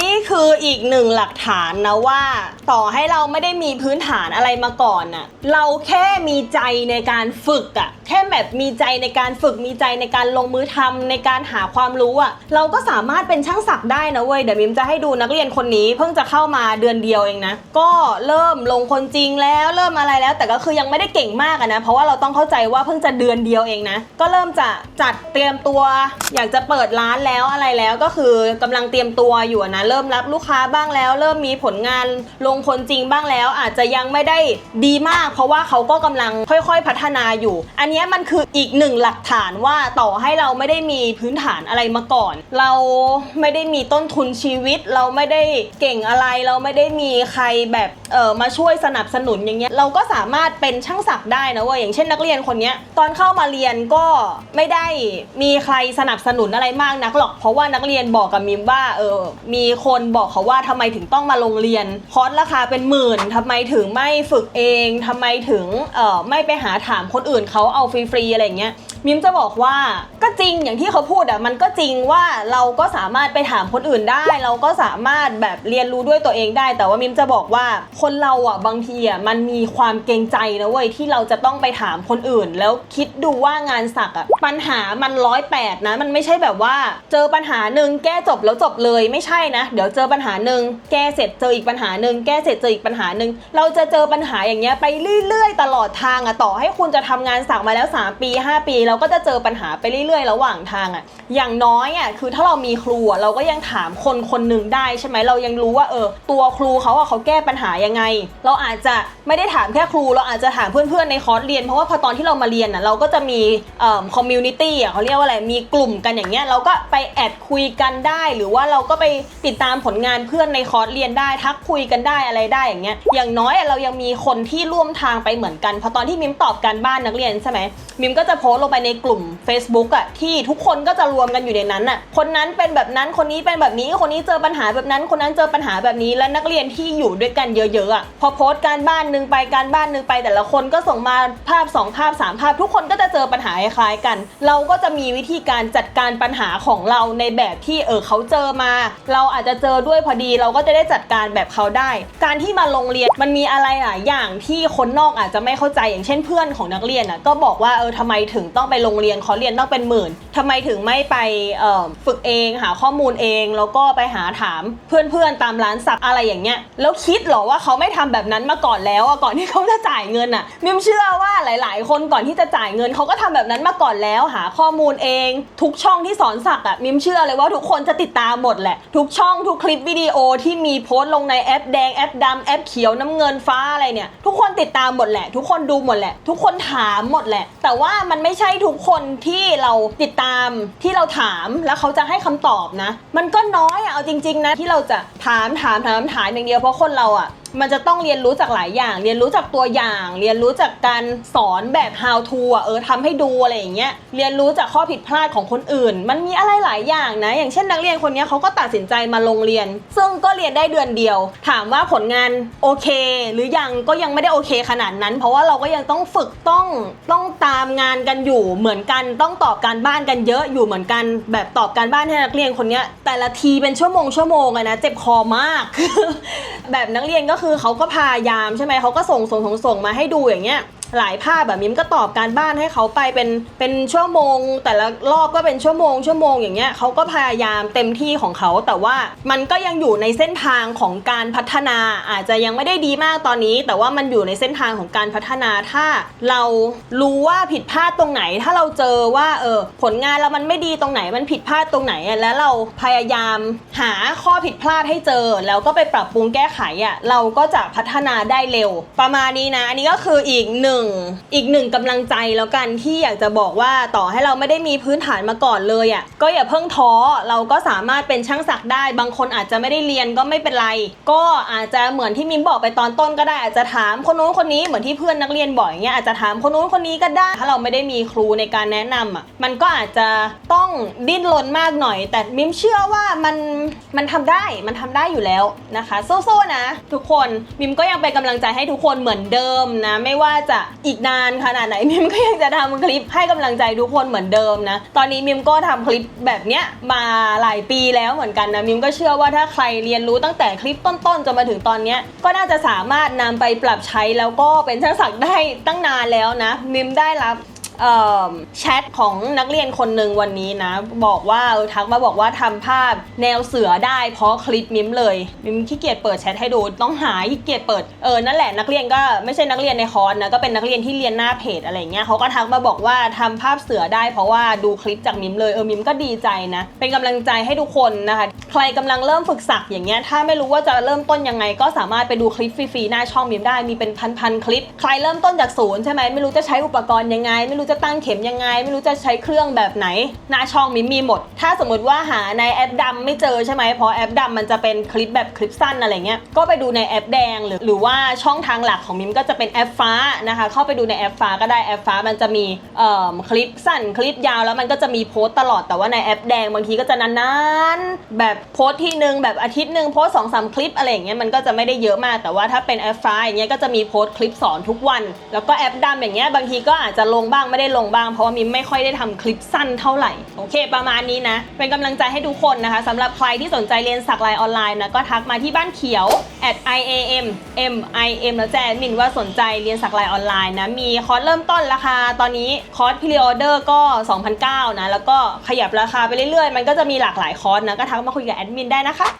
นี่คืออีกหนึ่งหลักฐานนะว่า ต่อให้เราไม่ได้มีพื้นฐานอะไรมาก่อนน่ะ เราแค่มีใจในการฝึกอะ ค่แบบมีใจในการฝึกมีใจในการลงมือทำในการหาความรู้อะเราก็สามารถเป็นช่างศักดิ์ได้นะเว้ยเดี๋ยวมิมจะให้ดูนักเรียนคนนี้ เพิ่งจะเข้ามาเดือนเดียวเองนะก็เริ่มลงคนจริงแล้วเริ่มอะไรแล้ว แต่ก็คือยังไม่ได้เก่งมากอะนะเพราะว่าเราต้องเข้าใจว่าเพิ่งจะเดือนเดียวเองนะก็เริ่มจะจัดเตรียมตัว อยากจะเปิดร้านแล้วอะไรแล้วก็คือกำลังเตรียมตัวอยู่อะนะเริ่มรับลูกค้าบ้างแล้ว เริ่มมีผลงานลงคนจริงบ้างแล้ว อาจจะยังไม่ได้ดีมาก เพราะว่าเขาก็กำลังค่อย ๆ พัฒนาอยู่ อันเนี้ยมันคืออีกหนึ่งหลักฐานว่าต่อให้เราไม่ได้มีพื้นฐานอะไรมาก่อน เราไม่ได้มีต้นทุนชีวิต เราไม่ได้เก่งอะไร เราไม่ได้มีใครแบบเออมาช่วยสนับสนุนอย่างเงี้ยเราก็สามารถเป็นช่างศักดิ์ได้นะเว้ยอย่างเช่นนักเรียนคนเนี้ยตอนเข้ามาเรียนก็ไม่ได้มีใครสนับสนุนอะไรมากนักหรอกเพราะว่านักเรียนบอกกับมิมว่าเออมีคนบอกเขาว่าทำไมถึงต้องมาโรงเรียนคอร์สราคาเป็นหมื่นทำไมถึงไม่ฝึกเองทำไมถึงเออไม่ไปหาถามคนอื่นเขาเอาฟรีๆอะไรอย่างเงี้ย มิมจะบอกว่าก็จริงอย่างที่เขาพูดอะมันก็จริงว่าเราก็สามารถไปถามคนอื่นได้ เราก็สามารถแบบเรียนรู้ด้วยตัวเองได้ แต่ว่ามิมจะบอกว่าคนเราอะบางทีอะมันมีความเกรงใจนะเว้ยที่เราจะต้องไปถามคนอื่น แล้วคิดดูว่างานสักอะปัญหามันร้อยแปดนะ มันไม่ใช่แบบว่า เจอปัญหาหนึ่งแก้จบแล้วจบเลยไม่ใช่นะ เดี๋ยวเจอปัญหาหนึ่งแก้เสร็จเจออีกปัญหาหนึ่งแก้เสร็จเจออีกปัญหาหนึ่งเราจะเจอปัญหาอย่างเงี้ยไปเรื่อย ๆ ตลอดทางอะต่อให้คุณจะทำงานสักมาแล้ว 3 ปี 5 ปีเราก็จะเจอปัญหาไปเรื่อยๆ ระหว่างทางอะ อย่างน้อยอะคือถ้าเรามีครูเราก็ยังถามคนคนหนึ่งได้ใช่ไหมเรายังรู้ว่าเออตัวครูเขาอะเขาแก้ปัญหายังไง เราอาจจะไม่ได้ถามแค่ครู เราอาจจะถามเพื่อนๆในคอร์สเรียนเพราะว่าพอตอนที่เรามาเรียนอะเราก็จะมีเอ่อคอมมูนิตี้อะเขาเรียกว่าอะไรมีกลุ่มกันอย่างเงี้ยเราก็ไปแอดคุยกันได้ หรือว่าเราก็ไปติดตามผลงานเพื่อนในคอร์สเรียนได้ทักคุยกันได้อะไรได้อย่างเงี้ยอย่างน้อยอะเรายังมีคนที่ร่วมทางไปเหมือนกันพอตอนที่มิมตอบการบ้านนักเรียนใช่ไหมมิมก็จะโพสลงไปในกลุ่ม Facebook อะที่ทุกคนก็จะรวมกันอยู่ในนั้นอะคนนั้นเป็นแบบนั้นคนนี้เป็นแบบนี้คนนี้เจอปัญหาแบบนั้น คนนั้นเจอปัญหาแบบนี้และนักเรียนที่อยู่ด้วยกันเยอะๆอะพอโพสต์การบ้านหนึ่งไปการบ้านหนึ่งไปแต่ละคนก็ส่งมาภาพสองภาพสามภาพ ทุกคนก็จะเจอปัญหาคล้ายกัน เราก็จะมีวิธีการจัดการปัญหาของเราในแบบที่เออเขาเจอมา เราอาจจะเจอด้วยพอดีเราก็จะได้จัดการแบบเขาได้ การที่มาโรงเรียนมันมีอะไรหลายอย่างที่คนนอกอาจจะไม่เข้าใจอย่างเช่นเพื่อนของนักเรียนอะก็บอกว่าเออทำไมถึงต้องไปโรงเรียนเขาเรียนต้องเป็นหมื่นทำไมถึงไม่ไปฝึกเองหาข้อมูลเอง แล้วก็ไปหาถามเพื่อนๆตามร้านสักอะไรอย่างเงี้ยแล้วคิดหรอว่าเขาไม่ทำแบบนั้นมาก่อนแล้วอะก่อนที่เขาจะจ่ายเงินอะมิมเชื่อว่าหลาย ๆ คนก่อนที่จะจ่ายเงินเขาก็ทำแบบนั้นมาก่อนแล้วหาข้อมูลเอง ทุกช่องที่สอนสักอะมิมเชื่อเลยว่าทุกคนจะติดตามหมดแหละ ทุกช่องทุกคลิปวิดีโอที่มีโพสต์ลงในแอปแดงแอปดำแอปเขียวน้ำเงินฟ้าอะไรเนี่ย ทุกคนติดตามหมดแหละ ทุกคนดูหมดแหละ ทุกคนถามหมดแหละ แต่ว่ามันไม่ใช่ทุกคนที่เราติดตามที่เราถามแล้วเขาจะให้คำตอบนะ มันก็น้อยอะเอาจริง ๆ นะ ที่เราจะถามถามถามถามอย่างเดียวเพราะคนเราอะ มันจะต้องเรียนรู้จากหลายอย่าง เรียนรู้จากตัวอย่าง เรียนรู้จากการสอนแบบ how to อะเออทำให้ดูอะไรอย่างเงี้ยเรียนรู้จากข้อผิดพลาดของคนอื่น มันมีอะไรหลายอย่างนะ อย่างเช่นนักเรียนคนนี้เขาก็ตัดสินใจมาลงเรียน ซึ่งก็เรียนได้เดือนเดียว ถามว่าผลงานโอเค หรือยังก็ยังไม่ได้โอเคขนาดนั้น เพราะว่าเราก็ยังต้องฝึกต้องต้องตามงานกันอยู่เหมือนกันต้องตอบการบ้านกันเยอะอยู่เหมือนกัน แบบตอบการบ้านให้นักเรียนคนนี้แต่ละทีเป็นชั่วโมงชั่วโมงอะนะเจ็บคอมาก แบบนักเรียนก็คือเขาก็พยายามใช่ไหมเขาก็ส่งส่งส่งส่งมาให้ดูอย่างเงี้ย หลายภาพแบบมิมก็ตอบการบ้านให้เขาไปเป็นเป็นชั่วโมง แต่ละรอบก็เป็นชั่วโมง ชั่วโมงอย่างเงี้ยเขาก็พยายามเต็มที่ของเขา แต่ว่ามันก็ยังอยู่ในเส้นทางของการพัฒนาอาจจะยังไม่ได้ดีมากตอนนี้ แต่ว่ามันอยู่ในเส้นทางของการพัฒนาถ้าเรารู้ว่าผิดพลาดตรงไหน ถ้าเราเจอว่าเออผลงานเรามันไม่ดีตรงไหนมันผิดพลาดตรงไหนแล้วเราพยายามหาข้อผิดพลาดให้เจอ แล้วก็ไปปรับปรุงแก้ไขอะเราก็จะพัฒนาได้เร็ว ประมาณนี้นะอันนี้ก็คืออีกหนึ่งอีกหนึ่งกำลังใจแล้วกันที่อยากจะบอกว่าต่อให้เราไม่ได้มีพื้นฐานมาก่อนเลยอะก็อย่าเพิ่งท้อเราก็สามารถเป็นช่างศักดิ์ได้ บางคนอาจจะไม่ได้เรียนก็ไม่เป็นไร ก็อาจจะเหมือนที่มิมบอกไปตอนต้นก็ได้อาจจะถามคนนู้นคนนี้เหมือนที่เพื่อนนักเรียนบอกอย่างเงี้ยอาจจะถามคนนู้นคนนี้ก็ได้ ถ้าเราไม่ได้มีครูในการแนะนำอะมันก็อาจจะต้องดิ้นรนมากหน่อย แต่มิมเชื่อว่ามันมันทำได้มันทำได้อยู่แล้วนะคะสู้ๆนะ ทุกคนมิมก็ยังเป็นกำลังใจให้ทุกคนเหมือนเดิมนะ ไม่ว่าจะอีกนานขนาดไหนมิมก็ยังจะทำคลิปให้กำลังใจทุกคนเหมือนเดิมนะ ตอนนี้มิมก็ทำคลิปแบบเนี้ยมาหลายปีแล้วเหมือนกันนะมิมก็เชื่อว่าถ้าใครเรียนรู้ตั้งแต่คลิปต้นๆจนมาถึงตอนเนี้ยก็น่าจะสามารถนำไปปรับใช้แล้วก็เป็นช่างศักดิ์ได้ตั้งนานแล้วนะมิมได้รับ แชทของนักเรียนคนหนึ่งวันนี้นะ บอกว่าเออทักมาบอกว่าทำภาพแนวเสือได้เพราะคลิปมิมเลย มิมขี้เกียจเปิดแชทให้ดูต้องหาขี้เกียจเปิดเออนั่นแหละนักเรียนก็ไม่ใช่นักเรียนในคอร์สนะก็เป็นนักเรียนที่เรียนหน้าเพจอะไรเงี้ยเขาก็ทักมาบอกว่าทำภาพเสือได้ เพราะว่าดูคลิปจากมิมเลยเออมิมก็ดีใจนะ เป็นกำลังใจให้ทุกคนนะคะใครกำลังเริ่มฝึกสักอย่างเงี้ยถ้าไม่รู้ว่าจะเริ่มต้นยังไง ก็สามารถไปดูคลิปฟรีๆหน้าช่องมิมได้มีเป็นพันๆคลิป ใครเริ่มต้นจากศูนย์ใช่ไหมไม่รู้จะใช้อุปกรณ์ยังไงไม่รูู้้จะตั้งเข็มยังไง ไม่รู้จะใช้เครื่องแบบไหน หน้าช่องมิมมีหมด ถ้าสมมติว่าหาในแอปดำไม่เจอใช่ไหมเพราะแอปดำมันจะเป็นคลิปแบบคลิปสั้นอะไรเงี้ยก็ไปดูในแอปแดงหรือหรือว่าช่องทางหลักของมิมก็จะเป็นแอปฟ้านะคะ เข้าไปดูในแอปฟ้าก็ได้แอปฟ้ามันจะมีเอ่อคลิปสั้นคลิปยาวแล้วมันก็จะมีโพสต์ตลอดแต่ว่าในแอปแดงบางทีก็จะนานๆแบบโพสต์ทีนึงแบบอาทิตย์หนึ่งโพสสองสามคลิปอะไรอย่างเงี้ยมันก็จะไม่ได้เยอะมากแต่ว่าถ้าเป็นแอปฟ้าอย่างเงี้ยก็จะมีโพสต์คลิปสอนทุกวัน แล้วก็แอปดำอย่างเงี้ยบางทีก็อาจจะลงบ้างไม่ได้ลงบ้าง เพราะว่ามิมไม่ค่อยได้ทำคลิปสั้นเท่าไหร่โอเค ประมาณนี้นะ เป็นกำลังใจให้ทุกคนนะคะสำหรับใครที่สนใจเรียนสักลายออนไลน์นะก็ทักมาที่บ้านเขียว at iam mim แล้วแจ้งมินว่าสนใจเรียนสักลายออนไลน์นะมีคอร์สเริ่มต้นราคาตอนนี้คอร์สพิเรีออเดอร์ก็2,009นะแล้วก็ขยับราคาไปเรื่อยๆ มันก็จะมีหลากหลายคอร์สนะก็ทักมาคุยกับแอดมินได้นะคะ